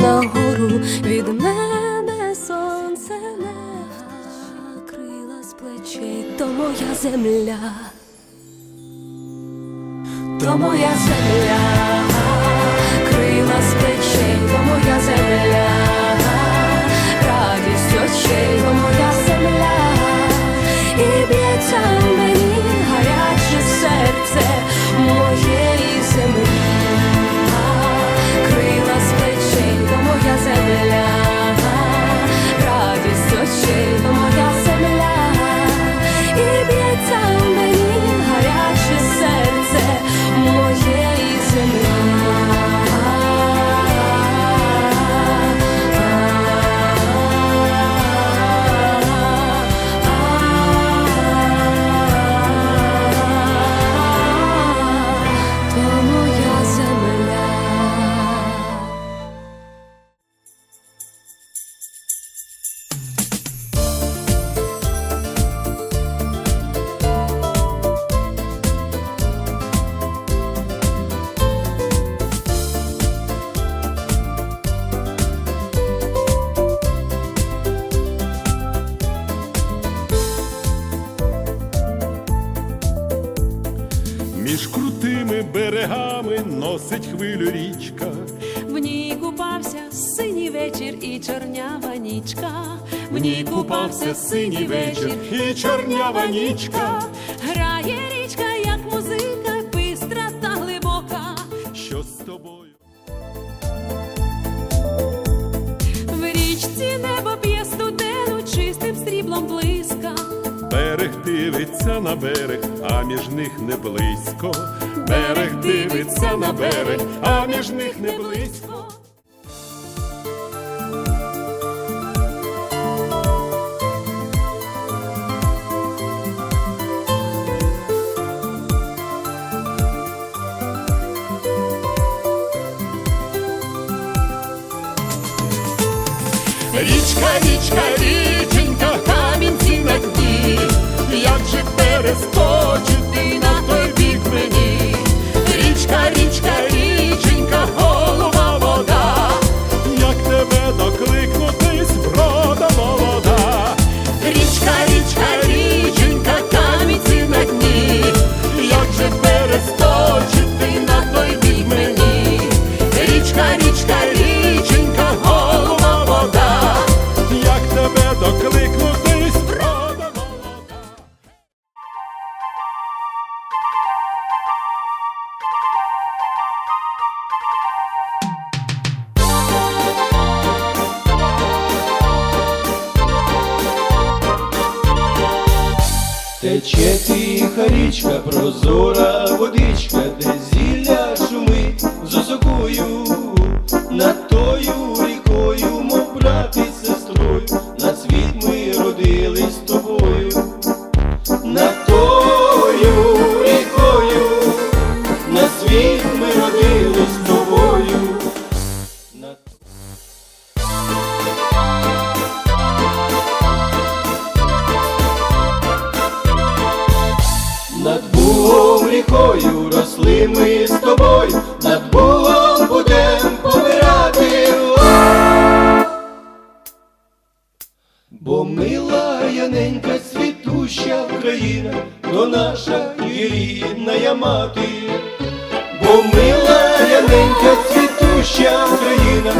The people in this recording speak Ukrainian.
нагору від мене сонце не крила з плечей, то моя земля, то моя земля, берегами носить хвилю річка. В ній купався синій вечір і чорнява нічка. В ній купався синій вечір і чорнява нічка, Грає річка, як музика, бистра та глибока. що з тобою. В річці небо п'є студену, чистим сріблом блиска. Берег дивиться на берег, а між них не близько. Берег дивиться на берег, а між них не близько. Річка, річка, річенька, камінці на дні, як же перескочити на той бік мені? Тече тиха річка, прозора водичка, де зілля шумить з осокою, над тою рікою росли ми з тобою, над Бугом будем помирати. Бо мила яненька світуща Україна, то наша і рідна мати. Бо мила яненька світуща Україна,